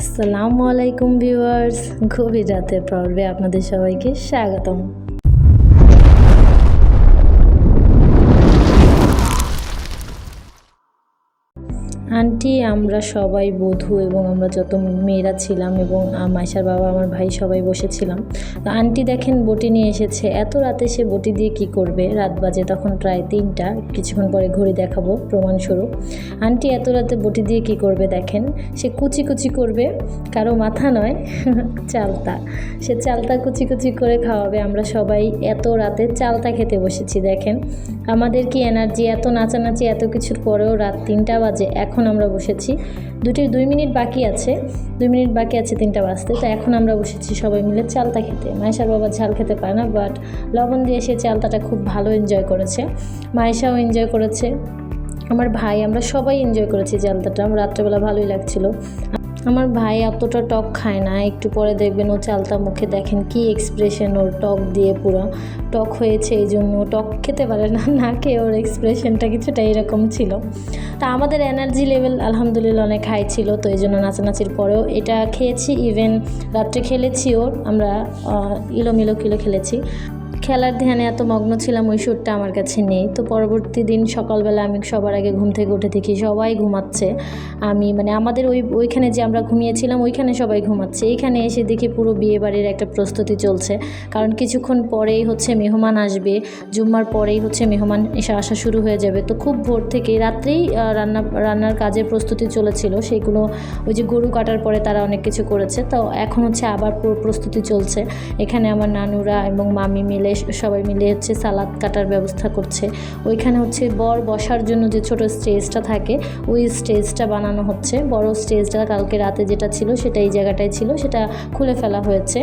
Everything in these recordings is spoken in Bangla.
আসসালামু আলাইকুম ভিউয়ার্স গভীর রাতের পর্বে আপনাদের সবাইকে স্বাগতম। আন্টি, আমরা সবাই বধূ এবং আমরা যত মেয়েরা ছিলাম এবং মাইশার বাবা, আমার ভাই সবাই বসেছিলাম। তো আন্টি দেখেন, বটি নিয়ে এসেছে। এত রাতে সে বটি দিয়ে কি করবে? রাত বাজে তখন প্রায় তিনটা। কিছুক্ষণ পরে ঘড়ি দেখাবো প্রমাণস্বরূপ আন্টি, এত রাতে বটি দিয়ে কি করবে দেখেন? সে কুচি কুচি করবে। কারও মাথা নয়, চালতা। সে চালতা কুচি কুচি করে খাওয়াবে। আমরা সবাই এত রাতে চালতা খেতে বসেছি, দেখেন। আমাদের কি এনার্জি এত নাচানাচি এত কিছুর পরেও রাত তিনটা বাজে? এখন আমরা বসেছি। দুটির দুই মিনিট বাকি আছে। দুই মিনিট বাকি আছে তিনটা বাজতে। তো এখন আমরা বসেছি সবাই মিলে চালতা খেতে। মায়েশার বাবা ঝাল খেতে পারে না বাট লবণ দিয়ে সে চালতাটা খুব ভালো এনজয় করেছে। মায়েশাও এনজয় করেছে। আমার ভাই, আমরা সবাই এনজয় করেছি চালতাটা রাত্রেবেলা ভালোই লাগছিল। আমার ভাই এতটা টক খায় না, একটু পরে দেখবেন ও চালতা মুখে দেখেন কি এক্সপ্রেশন ওর টক দিয়ে পুরো। টক হয়েছে এই জন্য টক খেতে পারে না না খেয়ে ওর এক্সপ্রেশনটা কিছুটা এরকম ছিল। তা আমাদের এনার্জি লেভেল আলহামদুলিল্লাহ অনেক হাই ছিল, তো এই জন্য নাচানাচির পরেও এটা খেয়েছি ইভেন রাত্রে খেলেছি ওর, আমরা ইলোমিলো কিলো খেলেছি। খেলার ধ্যানে এত মগ্ন ছিলাম, ওই সুরটা আমার কাছে নেই। তো পরবর্তী দিন সকালবেলা আমি সবার আগে ঘুম থেকে উঠে দেখি সবাই ঘুমাচ্ছে। আমি মানে আমাদের ওই, ওইখানে যে আমরা ঘুমিয়েছিলাম, ওইখানে সবাই ঘুমাচ্ছে। এইখানে এসে দেখি পুরো বিয়ে বাড়ির একটা প্রস্তুতি চলছে। কারণ কিছুক্ষণ পরেই হচ্ছে মেহমান আসবে, জুম্মার পরেই হচ্ছে মেহমান এসে আসা শুরু হয়ে যাবে। তো খুব ভোর থেকে রাত্রেই রান্না, রান্নার কাজের প্রস্তুতি চলেছিল। সেইগুলো ওই যে গরু কাটার পরে তারা অনেক কিছু করেছে। তো এখন হচ্ছে আবার পুরো, প্রস্তুতি চলছে। এখানে আমার নানুরা এবং মামি মিলে সবাই মিলে হচ্ছে সালাদ কাটার ব্যবস্থা করছে। ওইখানে হচ্ছে বর বসার জন্য যে ছোট স্টেজটা থাকে, ওই স্টেজটা বানানো হচ্ছে। বড় স্টেজটা কালকে রাতে যেটা ছিল সেটা এই জায়গাটায় ছিল, সেটা খুলে ফেলা হয়েছে।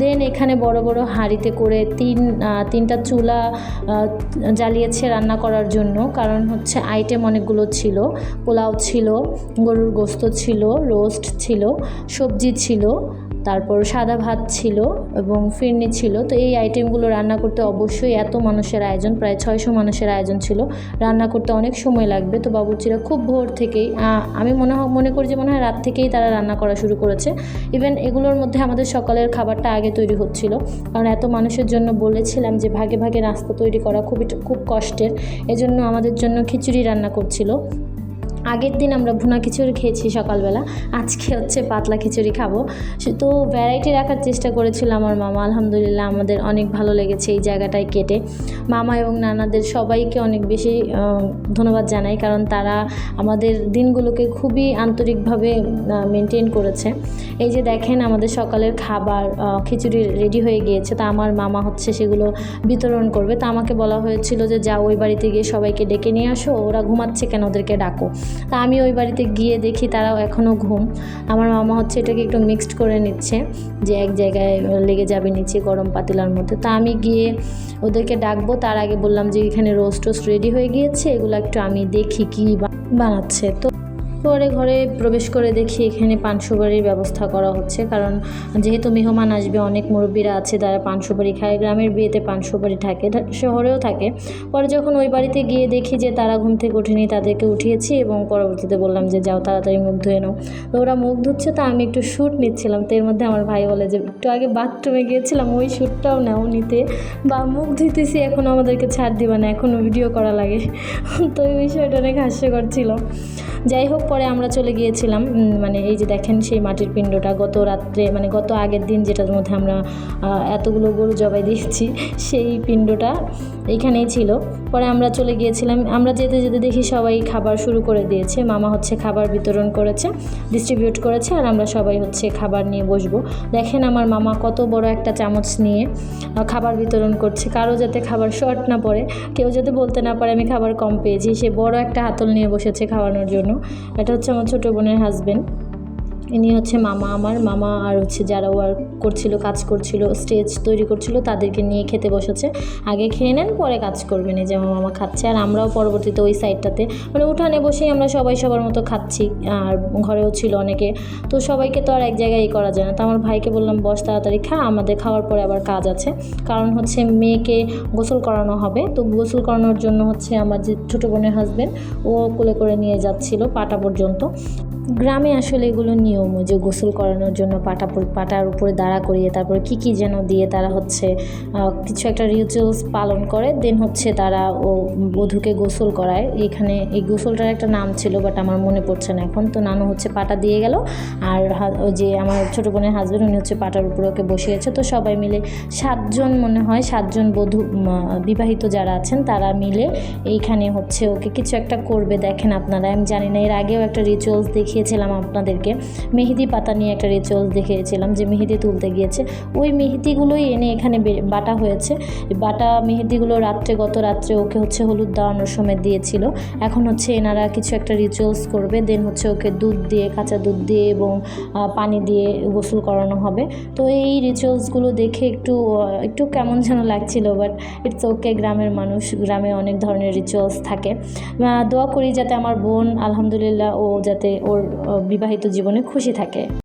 দেন এখানে বড় বড় হাঁড়িতে করে তিন তিনটা চুলা জ্বালিয়েছে রান্না করার জন্য। কারণ হচ্ছে আইটেম অনেকগুলো ছিল, পোলাও ছিল, গরুর গোস্ত ছিল, রোস্ট ছিল, সবজি ছিল। তারপর সাদা ভাত ছিল এবং ফিরনি ছিল। তো এই আইটেমগুলো রান্না করতে অবশ্যই এত মানুষের আয়োজন, প্রায় ছয়শো মানুষের আয়োজন ছিল। রান্না করতে অনেক সময় লাগবে। তো বাবুর্চিরা খুব ভোর থেকেই আমি মনে মনে করি যে মনে হয় রাত থেকেই তারা রান্না করা শুরু করেছে। ইভেন এগুলোর মধ্যে আমাদের সকালের খাবারটা আগে তৈরি হচ্ছিল। কারণ এত মানুষের জন্য বলেছিলাম যে ভাগে ভাগে নাস্তা তৈরি করা খুবই, খুব কষ্টের। এজন্য আমাদের জন্য খিচুড়ি রান্না করছিল। আগের দিন আমরা ভুনা খিচুড়ি খেয়েছি সকালবেলা। আজকে হচ্ছে পাতলা খিচুড়ি খাব। তো ভ্যারাইটি রাখার চেষ্টা করেছিল আমার মামা। আলহামদুলিল্লাহ আমাদের অনেক ভালো লেগেছে এই জায়গাটায় কেটে। মামা এবং নানাদের সবাইকে অনেক বেশি ধন্যবাদ জানাই কারণ তারা আমাদের দিনগুলোকে খুবই আন্তরিকভাবে মেনটেন করেছে। এই যে দেখেন আমাদের সকালের খাবার খিচুড়ি রেডি হয়ে গিয়েছে। তা আমার মামা হচ্ছে সেগুলো বিতরণ করবে। তা আমাকে বলা হয়েছিল যে, যাও ওই বাড়িতে গিয়ে সবাইকে ডেকে নিয়ে আসো। ওরা ঘুমাচ্ছে কেন? ওদেরকে ডাকো। তা আমি ওই বাড়িতে গিয়ে দেখি তারাও এখনও ঘুম। আমার মামা হচ্ছে এটাকে একটু মিক্সড করে নিচ্ছে যে এক জায়গায় লেগে যাবে নিচে গরম পাতিলার মধ্যে। তা আমি গিয়ে ওদেরকে ডাকবো, তার আগে বললাম যে এখানে রোস্ট টোস্ট রেডি হয়ে গিয়েছে, এগুলো একটু আমি দেখি কী বানাচ্ছে। তো পরে ঘরে প্রবেশ করে দেখি এখানে পান সুপারির ব্যবস্থা করা হচ্ছে। কারণ যেহেতু মেহমান আসবে, অনেক মুরব্বীরা আছে, তারা পান সুপারি খায়। গ্রামের বিয়েতে পান সুপারি থাকে শহরেও থাকে। পরে যখন ওই বাড়িতে গিয়ে দেখি যে তারা ঘুম থেকে ওঠেনি, তাদেরকে উঠিয়েছি এবং পরবর্তীতে বললাম যে, যাও তাড়াতাড়ি মুখ ধুয়ে নাও। তো ওরা মুখ ধুচ্ছে, তো আমি একটু শ্যুট নিচ্ছিলাম। তো এর মধ্যে আমার ভাই বলে যে, একটু আগে বাথরুমে গিয়েছিলাম, ওই শ্যুটটাও নাও নিতে। বা, মুখ ধুইতেছি, এখন আমাদেরকে ছাড় দিবা না এখনও ভিডিও করা লাগে। তো এই বিষয়টা অনেক হাস্যকর ছিল। যাই হোক পরে আমরা চলে গিয়েছিলাম মানে এই যে দেখেন সেই মাটির পিণ্ডটা, গত রাত্রে মানে গত আগের দিন যেটার মধ্যে আমরা এতগুলো গরু জবাই দিয়েছি, সেই পিণ্ডটা এইখানেই ছিল। পরে আমরা চলে গিয়েছিলাম, আমরা যেতে যেতে দেখি সবাই খাবার শুরু করে দিয়েছে। মামা হচ্ছে খাবার বিতরণ করেছে ডিস্ট্রিবিউট করেছে, আর আমরা সবাই হচ্ছে খাবার নিয়ে বসবো। দেখেন আমার মামা কত বড় একটা চামচ নিয়ে খাবার বিতরণ করছে। কারও যাতে খাবার শর্ট না পড়ে, কেউ যাতে বলতে না পারে আমি খাবার কম পেয়েছি। সে বড় একটা হাতল নিয়ে বসেছে খাওয়ানোর জন্য। এটা হচ্ছে আমার ছোটো বোনের হাজবেন্ড ইনি হচ্ছে মামা আমার। মামা আর হচ্ছে যারা ওয়ার্ক করছিল, কাজ করছিল স্টেজ তৈরি করছিল, তাদেরকে নিয়ে খেতে বসেছে। আগে খেয়ে নেন, পরে কাজ করবেন। এই যে আমার মামা খাচ্ছে। আর আমরাও পরবর্তীতে ওই সাইডটাতে মানে উঠানে বসেই আমরা সবাই সবার মতো খাচ্ছি। আর ঘরেও ছিল অনেকে। তো সবাইকে তো আর এক জায়গায় করা যায় না। তো আমার ভাইকে বললাম, বস, তাড়াতাড়ি খা। আমাদের খাওয়ার পরে আবার কাজ আছে। কারণ হচ্ছে মেয়েকে গোসল করানো হবে। তো গোসল করানোর জন্য হচ্ছে আমার যে ছোটো বোনের হাজব্যান্ড ও কোলে করে নিয়ে যাচ্ছিল পাটা পর্যন্ত। গ্রামে আসলে এগুলো নিয়ম যে গোসল করানোর জন্য পাটা পাটার উপরে দাঁড়া করিয়ে তারপরে কী কী যেন দিয়ে তারা হচ্ছে কিছু একটা রিচুয়ালস পালন করে দেন হচ্ছে তারা ও, বধূকে গোসল করায়। এখানে এই গোসলটার একটা নাম ছিল বাট আমার মনে পড়ছে না এখন। তো নানু হচ্ছে পাটা দিয়ে গেল, আর ওই যে আমার ছোটো বোনের হাজব্যান্ড উনি হচ্ছে পাটার উপরে ওকে বসিয়েছে। তো সবাই মিলে সাতজন মনে হয়, সাতজন বধূ বিবাহিত যারা আছেন, তারা মিলে এইখানে হচ্ছে ওকে কিছু একটা করবে। দেখেন আপনারা, আমি জানি না, এর আগেও একটা রিচুয়ালস দেখিয়েছিলাম আপনাদেরকে। মেহেদি পাতা নিয়ে একটা রিচুয়ালস দেখিয়েছিলাম যে মেহেদি তুলতে গিয়েছে। ওই মেহেদিগুলোই এনে এখানে বাটা হয়েছে। বাটা মেহেদিগুলো রাত্রে, গত রাত্রে ওকে হচ্ছে হলুদ দেওয়ানোর সময় দিয়েছিল। এখন হচ্ছে এনারা কিছু একটা রিচুয়ালস করবে। দেন হচ্ছে ওকে দুধ দিয়ে, কাঁচা দুধ দিয়ে এবং পানি দিয়ে গোসল করানো হবে। তো এই রিচুয়ালসগুলো দেখে একটু একটু কেমন যেন লাগছিল বাট ইটস ওকে গ্রামের মানুষ, গ্রামে অনেক ধরনের রিচুয়ালস থাকে। দোয়া করি যাতে আমার বোন, আলহামদুলিল্লাহ, ও যাতে ওর বিবাহিত জীবনে খুশি থাকে।